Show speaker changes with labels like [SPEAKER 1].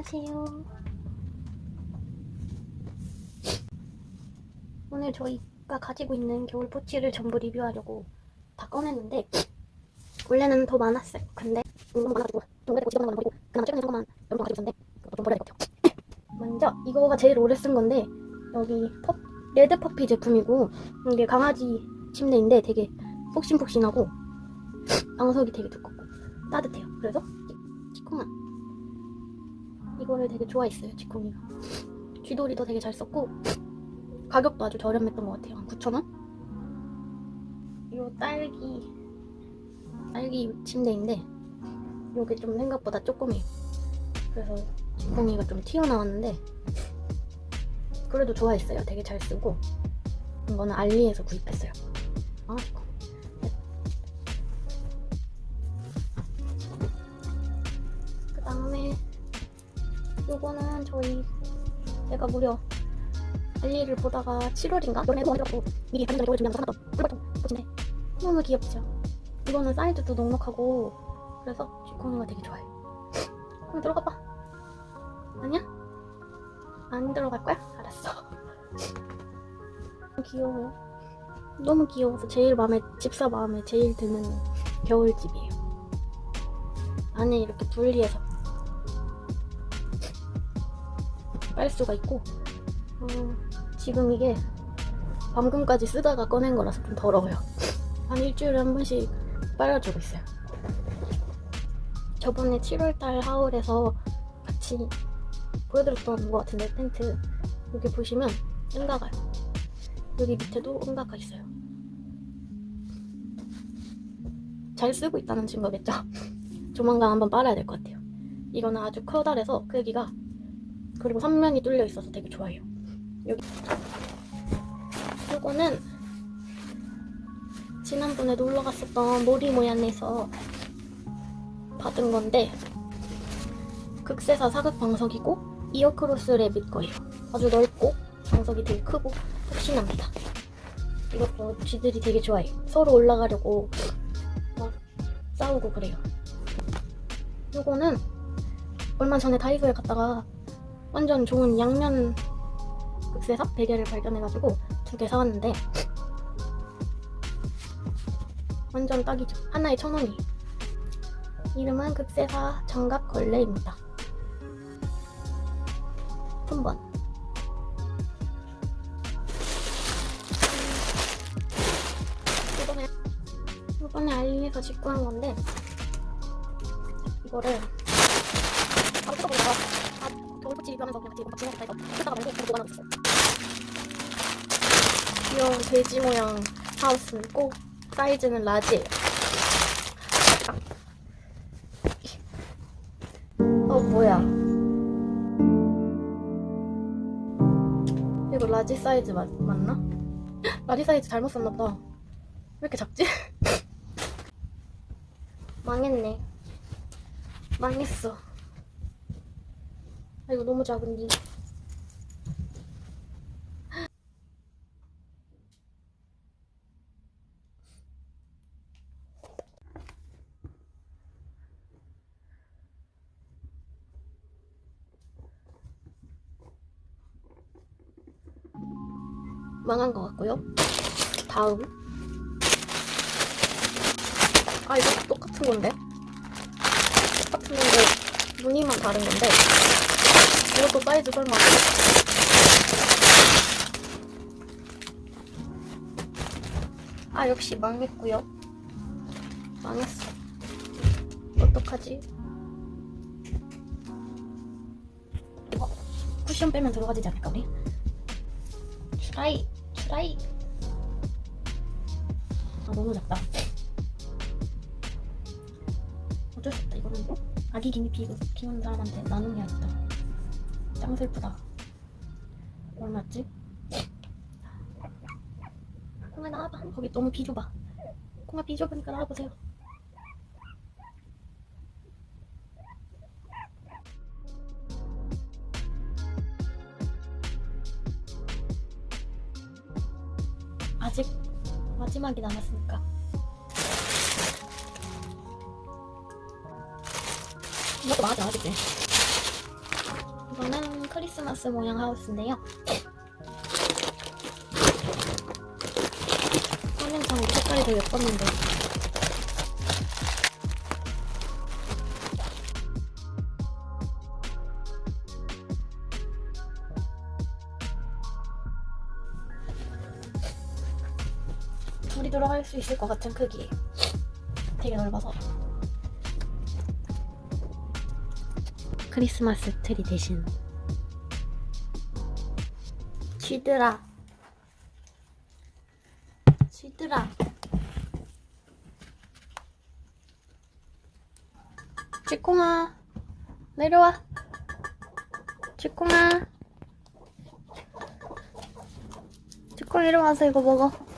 [SPEAKER 1] 안녕하세요. 오늘 저희가 가지고 있는 겨울 포치를 전부 리뷰하려고 다 꺼냈는데 원래는 더 많았어요. 근데 너무 많아가지고 동그랗게 집어넣는 거 버리고 그나마 최근에 산 것만 몇번 가지고 있었는데 좀 버려야 될것 같아요. 먼저 이거가 제일 오래 쓴 건데 여기 퍼, 레드 퍼피 제품이고 이게 강아지 침대인데 되게 폭신폭신하고 방석이 되게 두껍고 따뜻해요. 그래서 치콩아 이거를 되게 좋아했어요. 치콩이가 쥐돌이도 되게 잘 썼고 가격도 아주 저렴했던 것 같아요. 한 9,000원? 요 딸기 딸기 침대인데 요게 좀 생각보다 조그매요. 그래서 지콩이가 좀 튀어나왔는데 그래도 좋아했어요. 되게 잘 쓰고 이거는 알리에서 구입했어요. 아. 그 요거는 저희 내가 무려 알리를 보다가 7월인가? 연애 해가지고 미리 다른 전에 준비한 거 하나 더 꿀벌통 포치네 너무 귀엽죠? 이거는 사이즈도 넉넉하고 그래서 쥐코미가 되게 좋아요 한번 들어가 봐 아니야? 안 들어갈 거야? 알았어 귀여워 너무 귀여워서 제일 마음에 집사 마음에 제일 드는 겨울집이에요 안에 이렇게 분리해서 빨 수가 있고 어, 지금 이게 방금까지 쓰다가 꺼낸 거라서 좀 더러워요. 한 일주일에 한 번씩 빨아주고 있어요. 저번에 7월달 하울에서 같이 보여드렸던 것 같은데 텐트 여기 보시면 응가가요. 여기 밑에도 응가가 있어요. 잘 쓰고 있다는 증거겠죠? 조만간 한번 빨아야 될 것 같아요. 이거는 아주 커다래서 크기가 그리고 삼면이 뚫려 있어서 되게 좋아요. 여기 이거는 지난번에 놀러 갔었던 모리 모양에서 받은 건데 극세사 사극 방석이고 이어크로스 랩일 거예요. 아주 넓고 방석이 되게 크고 푹신합니다. 이것도 쥐들이 되게 좋아해요. 서로 올라가려고 막 싸우고 그래요. 이거는 얼마 전에 다이소에 갔다가 완전 좋은 양면 극세사 베개를 발견해가지고 두 개 사왔는데 완전 딱이죠. 하나에 천 원이에요. 이름은 극세사 장갑 걸레입니다. 품번. 이번에 이번에 알리에서 직구한 건데 이거를 바로 뜯어보다가 같이 이거 있었어요. 귀여운 돼지 모양 하우스고 사이즈는 라지예요. 어 뭐야? 이거 라지 사이즈 맞, 맞나? 라지 사이즈 잘못 썼나 보다. 왜 이렇게 작지? 망했네. 망했어. 아 이거 너무 작은데. 망한 것 같고요. 다음. 아, 이거 똑같은 건데? 똑같은 건데, 무늬만 다른 건데. 이것도 사이즈 설마. 아, 역시 망했고요. 망했어. 어떡하지? 어, 쿠션 빼면 들어가지지 않을까, 우리? 트라이 트라이 아 너무 작다 어쩔 수 없다 이거는 아기 기니피 이거 키우는 사람한테 나눔해야겠다 짱 슬프다. 얼마였지? 콩아 나와봐. 거기 너무 비좁아. 콩아 비좁으니까 나와보세요. 아직 마지막이 남았으니까. 이것도 맞아, 아직 네. 크리스마스 모양 하우스인데요. 화면상 색깔이 더 예뻤는데. 물이 들어갈 수 있을 것 같은 크기예요. 되게 넓어서. 크리스마스 트리 대신. 쥐들아 쥐들아 쥐콩아 내려와. 쥐콩아 쥐콩 내려와서 이거 먹어